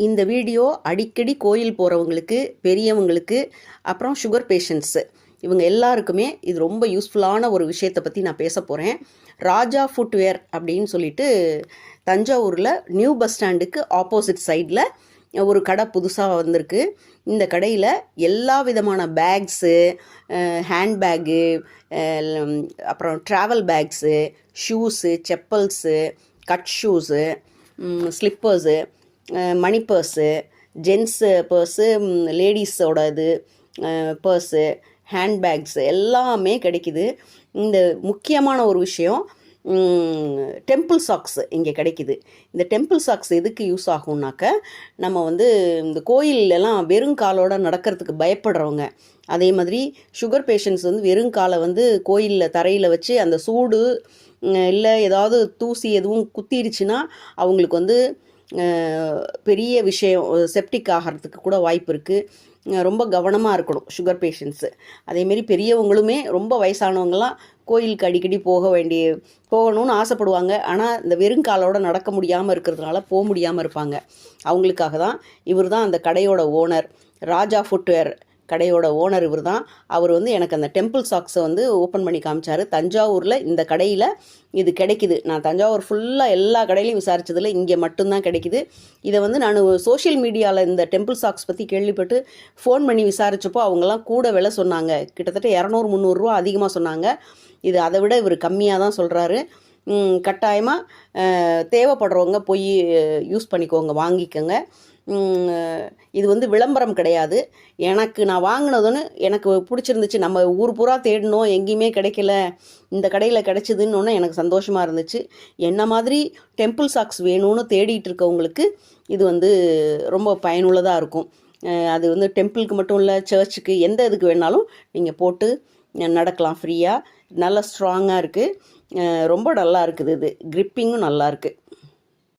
இந்த வீடியோ அடிக்கடி கோயில் போகிறவங்களுக்கு பெரியவங்களுக்கு அப்புறம் சுகர் பேஷண்ட்ஸு இவங்க எல்லாருக்குமே இது ரொம்ப யூஸ்ஃபுல்லான ஒரு விஷயத்தை பற்றி நான் பேச போகிறேன் ராஜா ஃபுட்வேர் அப்படின்னு சொல்லிட்டு தஞ்சாவூரில் நியூ பஸ் ஸ்டாண்டுக்கு ஆப்போசிட் சைடில் ஒரு கடை புதுசாக வந்திருக்கு. இந்த கடையில் எல்லா விதமான பேக்ஸு ஹேண்ட்பேக்கு அப்புறம் travel bags shoes chappals cut shoes slippers money purse gents purse லேடிஸோட இது பர்ஸு ஹேண்ட்பேக்ஸு எல்லாமே கிடைக்குது. இந்த முக்கியமான ஒரு விஷயம் டெம்பிள் சாக்ஸ் இங்கே கிடைக்குது. இந்த டெம்பிள் சாக்ஸ் எதுக்கு யூஸ் ஆகும்னாக்க நம்ம வந்து இந்த கோயிலெல்லாம் வெறும் காலோட நடக்கிறதுக்கு பயப்படுறவங்க. அதே மாதிரி சுகர் பேஷண்ட்ஸ் வந்து வெறும் காலை வந்து கோயிலில் தரையில் வச்சு அந்த சூடு இல்லை ஏதாவது தூசி எதுவும் குத்திருச்சுன்னா அவங்களுக்கு வந்து பெரிய விஷயம் செப்டிக் ஆகிறதுக்கு கூட வாய்ப்பு இருக்குது ரொம்ப கவனமாக இருக்கணும் சுகர் பேஷண்ட்ஸு அதேமாரி பெரியவங்களுமே ரொம்ப வயசானவங்களாம் கோயிலுக்கு அடிக்கடி போக வேண்டிய போகணும்னு ஆசைப்படுவாங்க. ஆனால் இந்த வெறுங்காலோட நடக்க முடியாமல் இருக்கிறதுனால போக முடியாமல் இருப்பாங்க. அவங்களுக்காக தான் இவர் தான் அந்த கடையோட ஓனர் ராஜா ஃபுட்வேர் கடையோட ஓனர் இவர் தான் அவர் வந்து எனக்கு அந்த டெம்பிள் சாக்ஸை வந்து ஓப்பன் பண்ணி காமிச்சார். தஞ்சாவூரில் இந்த கடையில் இது கிடைக்குது. நான் தஞ்சாவூர் ஃபுல்லாக எல்லா கடையிலையும் விசாரித்ததில் இங்கே மட்டும்தான் கிடைக்குது. இதை வந்து நான் சோஷியல் மீடியாவில் இந்த டெம்பிள் சாக்ஸ் பற்றி கேள்விப்பட்டு ஃபோன் பண்ணி விசாரித்தப்போ அவங்கெல்லாம் கூட விலை சொன்னாங்க. கிட்டத்தட்ட இரநூறு முந்நூறுரூவா அதிகமாக சொன்னாங்க. இது அதை விட இவர் கம்மியாக தான் சொல்கிறாரு கட்டாயமாக தேவைப்படுறவங்க போய் யூஸ் பண்ணிக்கோங்க வாங்கிக்கோங்க. இது வந்து விளம்பரம் கிடையாது. எனக்கு நான் வாங்கினதுன்னு எனக்கு பிடிச்சிருந்துச்சு. நம்ம ஊர் பூரா தேடினோம் எங்கேயுமே கிடைக்கல. இந்த கடையில் கிடைச்சிதுன்னு எனக்கு சந்தோஷமாக இருந்துச்சு. என்ன மாதிரி டெம்பிள் சாக்ஸ் வேணும்னு தேடிட்டு இருக்கவங்களுக்கு இது வந்து ரொம்ப பயனுள்ளதாக இருக்கும். அது வந்து டெம்பிளுக்கு மட்டும் இல்லை சர்ச்சுக்கு எந்த இதுக்கு வேணாலும் நீங்கள் போட்டு நடக்கலாம் ஃப்ரீயாக நல்லா ஸ்ட்ராங்காக இருக்குது ரொம்ப நல்லா இருக்குது இது. க்ரிப்பிங்கும் நல்லா இருக்குது